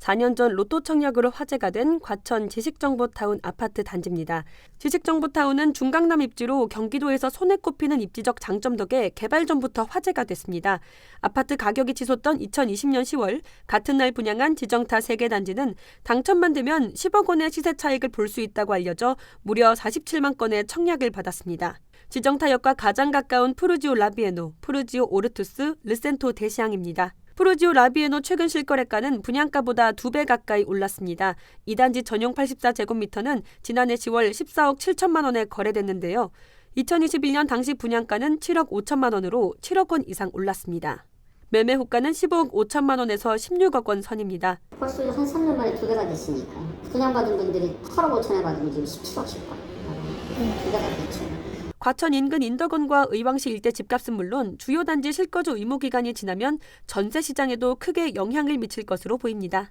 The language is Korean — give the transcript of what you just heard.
4년 전 로또 청약으로 화제가 된 과천 지식정보타운 아파트 단지입니다. 지식정보타운은 중강남 입지로 경기도에서 손에 꼽히는 입지적 장점 덕에 개발 전부터 화제가 됐습니다. 아파트 가격이 치솟던 2020년 10월 같은 날 분양한 지정타 3개 단지는 당첨만 되면 10억 원의 시세 차익을 볼 수 있다고 알려져 무려 47만 건의 청약을 받았습니다. 지정타역과 가장 가까운 푸르지오 라비에노, 푸르지오 오르투스, 르센토 대시항입니다. 푸르지오 라비에노 최근 실거래가는 분양가보다 두배 가까이 올랐습니다. 이 단지 전용 84제곱미터는 지난해 10월 14억 7천만 원에 거래됐는데요. 2021년 당시 분양가는 7억 5천만 원으로 7억 원 이상 올랐습니다. 매매 호가는 15억 5천만 원에서 16억 원 선입니다. 벌써 한 3년 만에 두 배가 됐으니까 분양받은 분들이 8억 5천에 받으면 지금 17억씩 받고 두 배가 됐죠. 과천 인근 인덕원과 의왕시 일대 집값은 물론 주요 단지 실거주 의무 기간이 지나면 전세 시장에도 크게 영향을 미칠 것으로 보입니다.